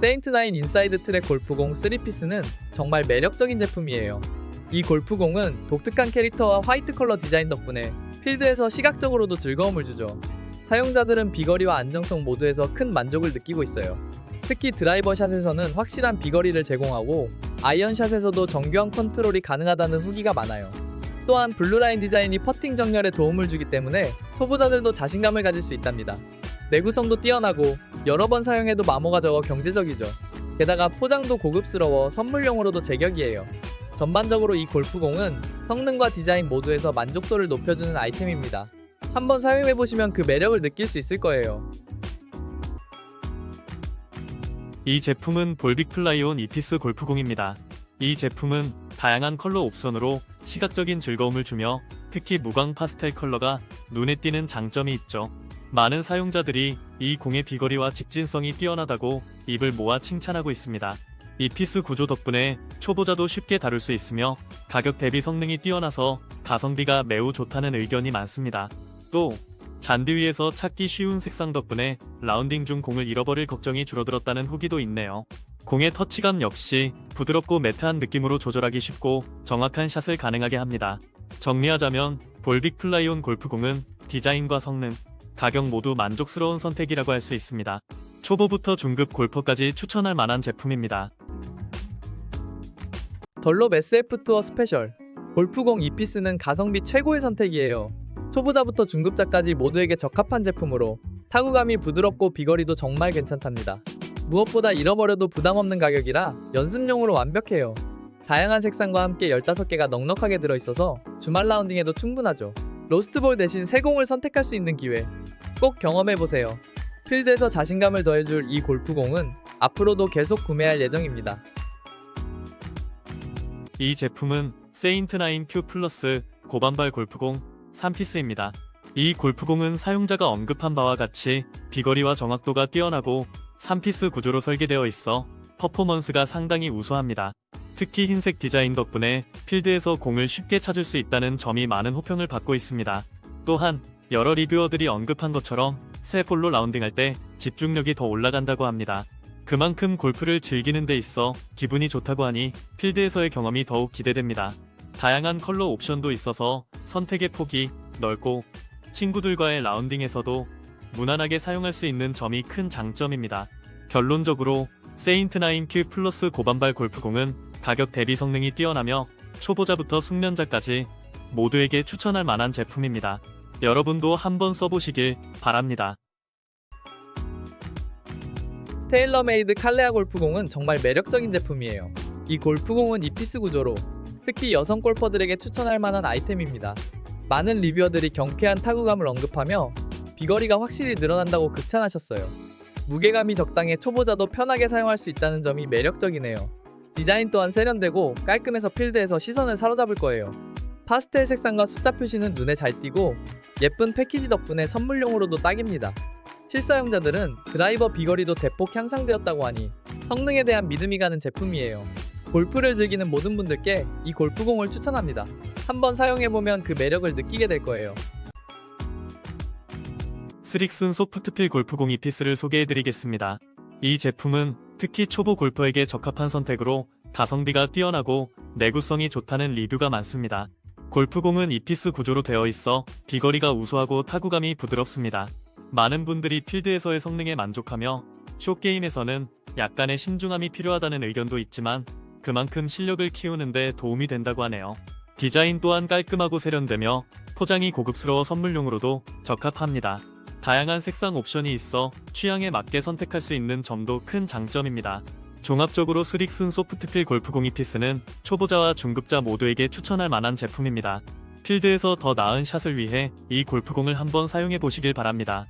세인트9 인사이드 트랙 골프공 3피스는 정말 매력적인 제품이에요. 이 골프공은 독특한 캐릭터와 화이트 컬러 디자인 덕분에 필드에서 시각적으로도 즐거움을 주죠. 사용자들은 비거리와 안정성 모두에서 큰 만족을 느끼고 있어요. 특히 드라이버 샷에서는 확실한 비거리를 제공하고 아이언 샷에서도 정교한 컨트롤이 가능하다는 후기가 많아요. 또한 블루라인 디자인이 퍼팅 정렬에 도움을 주기 때문에 초보자들도 자신감을 가질 수 있답니다. 내구성도 뛰어나고 여러 번 사용해도 마모가 적어 경제적이죠. 게다가 포장도 고급스러워 선물용으로도 제격이에요. 전반적으로 이 골프공은 성능과 디자인 모두에서 만족도를 높여주는 아이템입니다. 한번 사용해보시면 그 매력을 느낄 수 있을 거예요. 이 제품은 볼빅 플라이온 이피스 골프공입니다. 이 제품은 다양한 컬러 옵션으로 시각적인 즐거움을 주며 특히 무광 파스텔 컬러가 눈에 띄는 장점이 있죠. 많은 사용자들이 이 공의 비거리와 직진성이 뛰어나다고 입을 모아 칭찬하고 있습니다. 이 피스 구조 덕분에 초보자도 쉽게 다룰 수 있으며 가격 대비 성능이 뛰어나서 가성비가 매우 좋다는 의견이 많습니다. 또 잔디 위에서 찾기 쉬운 색상 덕분에 라운딩 중 공을 잃어버릴 걱정이 줄어들었다는 후기도 있네요. 공의 터치감 역시 부드럽고 매트한 느낌으로 조절하기 쉽고 정확한 샷을 가능하게 합니다. 정리하자면 볼빅 플라이온 골프공은 디자인과 성능, 가격 모두 만족스러운 선택이라고 할 수 있습니다. 초보부터 중급 골퍼까지 추천할 만한 제품입니다. 덜롭 SF 투어 스페셜 골프공 2피스는 가성비 최고의 선택이에요. 초보자부터 중급자까지 모두에게 적합한 제품으로 타구감이 부드럽고 비거리도 정말 괜찮답니다. 무엇보다 잃어버려도 부담 없는 가격이라 연습용으로 완벽해요. 다양한 색상과 함께 15개가 넉넉하게 들어있어서 주말 라운딩에도 충분하죠. 로스트볼 대신 새 공을 선택할 수 있는 기회 꼭 경험해보세요. 필드에서 자신감을 더해줄 이 골프공은 앞으로도 계속 구매할 예정입니다. 이 제품은 세인트9 큐 플러스 고반발 골프공 3피스입니다. 이 골프공은 사용자가 언급한 바와 같이 비거리와 정확도가 뛰어나고 3피스 구조로 설계되어 있어 퍼포먼스가 상당히 우수합니다. 특히 흰색 디자인 덕분에 필드에서 공을 쉽게 찾을 수 있다는 점이 많은 호평을 받고 있습니다. 또한 여러 리뷰어들이 언급한 것처럼 새 볼로 라운딩할 때 집중력이 더 올라간다고 합니다. 그만큼 골프를 즐기는 데 있어 기분이 좋다고 하니 필드에서의 경험이 더욱 기대됩니다. 다양한 컬러 옵션도 있어서 선택의 폭이 넓고 친구들과의 라운딩에서도 무난하게 사용할 수 있는 점이 큰 장점입니다. 결론적으로 세인트9 큐 플러스 고반발 골프공은 가격 대비 성능이 뛰어나며 초보자부터 숙련자까지 모두에게 추천할 만한 제품입니다. 여러분도 한번 써보시길 바랍니다. 테일러메이드 칼레아 골프공은 정말 매력적인 제품이에요. 이 골프공은 이피스 구조로 특히 여성 골퍼들에게 추천할 만한 아이템입니다. 많은 리뷰어들이 경쾌한 타구감을 언급하며 비거리가 확실히 늘어난다고 극찬하셨어요. 무게감이 적당해 초보자도 편하게 사용할 수 있다는 점이 매력적이네요. 디자인 또한 세련되고 깔끔해서 필드에서 시선을 사로잡을 거예요. 파스텔 색상과 숫자 표시는 눈에 잘 띄고 예쁜 패키지 덕분에 선물용으로도 딱입니다. 실사용자들은 드라이버 비거리도 대폭 향상되었다고 하니 성능에 대한 믿음이 가는 제품이에요. 골프를 즐기는 모든 분들께 이 골프공을 추천합니다. 한번 사용해보면 그 매력을 느끼게 될 거예요. 스릭슨 소프트필 골프공 2피스를 소개해드리겠습니다. 이 제품은 특히 초보 골퍼에게 적합한 선택으로 가성비가 뛰어나고 내구성이 좋다는 리뷰가 많습니다. 골프공은 2피스 구조로 되어 있어 비거리가 우수하고 타구감이 부드럽습니다. 많은 분들이 필드에서의 성능에 만족하며 쇼게임에서는 약간의 신중함이 필요하다는 의견도 있지만 그만큼 실력을 키우는데 도움이 된다고 하네요. 디자인 또한 깔끔하고 세련되며 포장이 고급스러워 선물용으로도 적합합니다. 다양한 색상 옵션이 있어 취향에 맞게 선택할 수 있는 점도 큰 장점입니다. 종합적으로 스릭슨 소프트필 골프공 2피스는 초보자와 중급자 모두에게 추천할 만한 제품입니다. 필드에서 더 나은 샷을 위해 이 골프공을 한번 사용해 보시길 바랍니다.